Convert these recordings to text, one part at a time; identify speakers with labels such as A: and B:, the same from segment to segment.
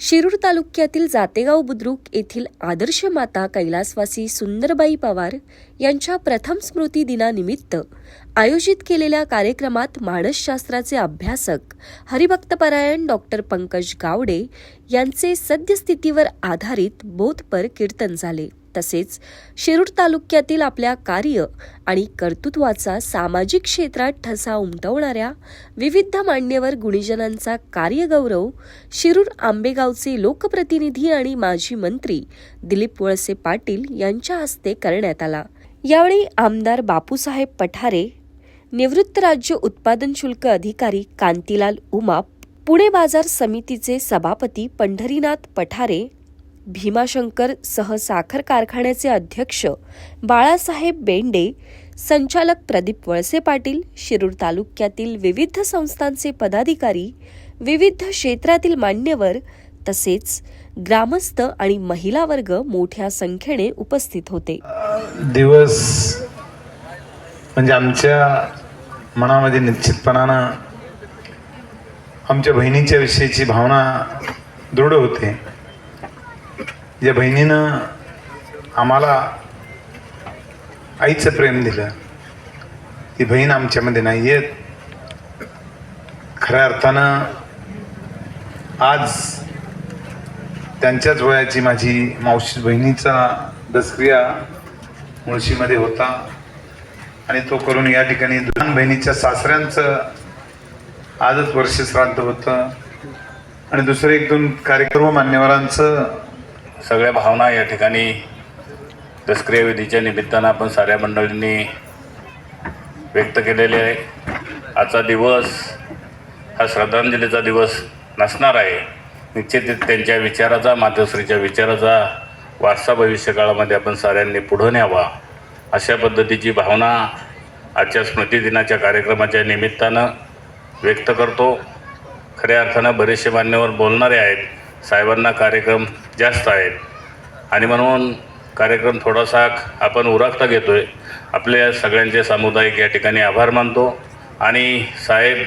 A: शिरूर तालुक्यातील जातेगाव बुद्रुक येथील आदर्श माता कैलासवासी सुंदरबाई पवार यांच्या प्रथम स्मृती दिनानिमित्त आयोजित केलेल्या कार्यक्रमात मानसशास्त्राचे अभ्यासक हरिभक्तपरायण डॉक्टर पंकज गावडे यांचे सद्यस्थितीवर आधारित बोधपर कीर्तन झाले. तसेच शिरूर तालुक्यातील आपल्या कार्य आणि कर्तृत्वाचा सामाजिक क्षेत्रात ठसा उमटवणाऱ्या विविध मान्यवर गुणीजनांचा कार्यगौरव शिरूर आंबेगावचे लोकप्रतिनिधी आणि माजी मंत्री दिलीप वळसे पाटील यांच्या हस्ते करण्यात आला. यावेळी आमदार बापूसाहेब पठारे निवृत्त राज्य उत्पादन शुल्क अधिकारी कांतीलाल उमाप पुणे बाजार समितीचे सभापती पंढरीनाथ पठारे भीमाशंकर सहसाखर कारखान्याचे अध्यक्ष बाळासाहेब बेंडे संचालक प्रदीप वळसे पाटील शिरूर तालुक्यातील विविध संस्थांचे पदाधिकारी विविध क्षेत्रातील मान्यवर तसेच ग्रामस्थ आणि महिला वर्ग मोठ्या संख्येने उपस्थित होते.
B: दिवस म्हणजे आमच्या मनामध्ये निश्चितपणानं आमच्या बहिणीच्या विषयीची भावना दृढ होते. ज्या बहिणीनं आम्हाला आईचं प्रेम दिलं. ती बहीण आमच्यामध्ये नाही आहेत खऱ्या अर्थानं आज त्यांच्याच वयाची माझी मावशी बहिणीचा दसक्रिया मुळशीमध्ये होता. आणि तो करून या ठिकाणी लहान बहिणीच्या सासऱ्यांचं आजच वर्ष श्राद्ध होतं. आणि दुसरे एक दोन कार्यक्रम मान्यवरांचं
C: सगळ्या भावना या ठिकाणी दसक्रिया विधीच्या निमित्तानं आपण साऱ्या मंडळींनी व्यक्त केलेले आहे. आजचा दिवस हा श्रद्धांजलीचा दिवस नसणार आहे. निश्चित त्यांच्या विचाराचा मातोश्रीच्या विचाराचा वारसा भविष्यकाळामध्ये आपण साऱ्यांनी पुढं न्यावा. अशा पद्धतीची भावना आजच्या स्मृतिदिनाच्या कार्यक्रमाच्या निमित्तानं व्यक्त करतो. खऱ्या अर्थानं बरेचसे मान्यवर बोलणारे आहेत. साहेबांना कार्यक्रम जास्त आहेत. आणि म्हणून कार्यक्रम थोडासा आपण उराखता घेतो आहे आपल्या सगळ्यांचे सामुदायिक या ठिकाणी आभार मानतो. आणि साहेब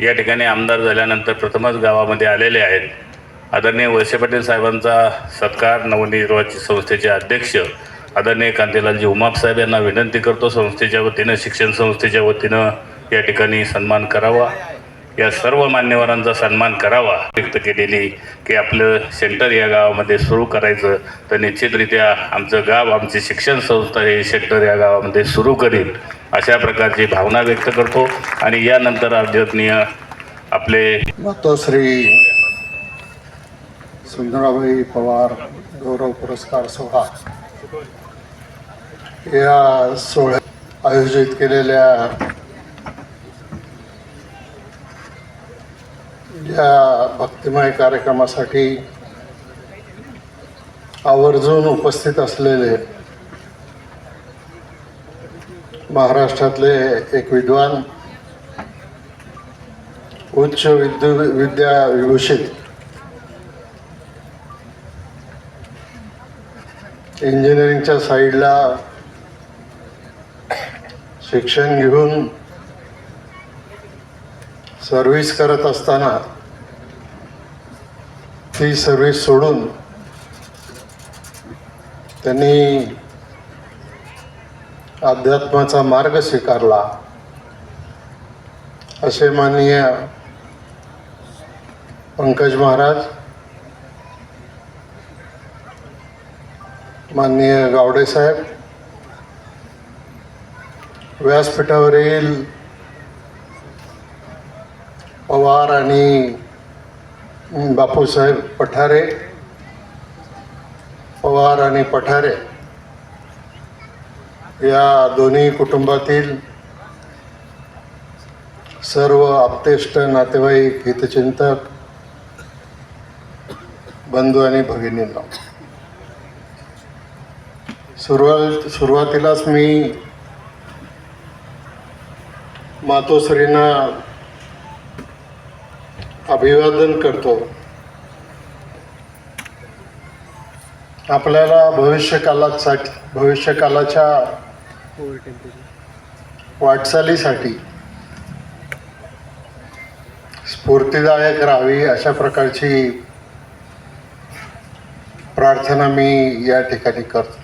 C: या ठिकाणी आमदार झाल्यानंतर प्रथमच गावामध्ये आलेले आहेत. आदरणीय वळसे पाटील साहेबांचा सत्कार नवनिर्वाचित संस्थेचे अध्यक्ष आदरणीय कांतीलालजी उमाप साहेब यांना विनंती करतो. संस्थेच्या वतीनं शिक्षण संस्थेच्या वतीनं या ठिकाणी सन्मान करावा. या सर्व मान्यवरांचा सन्मान करावा व्यक्त केलेली की आपलं सेंटर या गावामध्ये सुरू करायचं तर निश्चितरित्या आमचं गाव आमची शिक्षण संस्था हे सेंटर या गावामध्ये सुरू करील अशा प्रकारची भावना व्यक्त करतो. आणि यानंतर आध्यात्मीय आपले
D: मातोश्री सुंदराबाई पवार गौरव पुरस्कार सोहळा या सोहळ्यात आयोजित केलेल्या या भक्तिमय कार्यक्रमासाठी आवर्जून उपस्थित असलेले महाराष्ट्रातले एक विद्वान उच्च विद्यु विद्या विभूषित इंजिनिअरिंगच्या साईडला शिक्षण घेऊन सर्व्हिस करत असताना ती सर्विस सोडून त्यांनी अध्यात्माचा मार्ग स्वीकारला. असे माननीय पंकज महाराज माननीय गावडे साहेब व्यासपीठावरील पवार आणि बापूसाहेब पठारे पवार आणि पठारे या दोन्ही कुटुंबातील सर्व आप्तेष्ट नातेवाईक हितचिंतक बंधू आणि भगिनींना सुरुवात सुरुवातीलाच मी मातोश्रींना अभिवादन करतो. आपल्याला भविष्यकालासाठी भविष्यकालाच्या वाटचालीसाठी स्फूर्तिदायक राहावी अशा प्रकारची प्रार्थना मी या ठिकाणी करतो.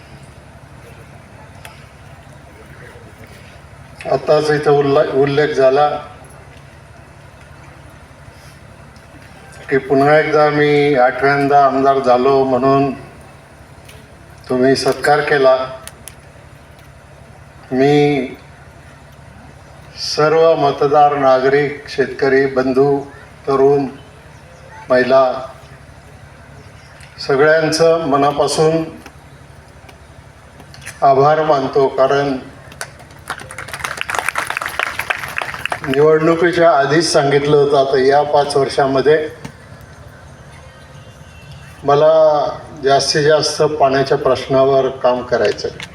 D: आताच इथं उल्ला उल्लेख झाला. की पुन्हा एकदा मी आठव्यांदा आमदार झालो म्हणून तुम्ही सत्कार केला. मी सर्व मतदार नागरिक शेतकरी बंधू तरुण महिला सगळ्यांचं मनापासून आभार मानतो कारण निवडणुकीच्या आधीच सांगितलं होतं आता या पाच वर्षामध्ये. मला जास्तीत जास्त पाण्याच्या प्रश्नावर काम करायचं आहे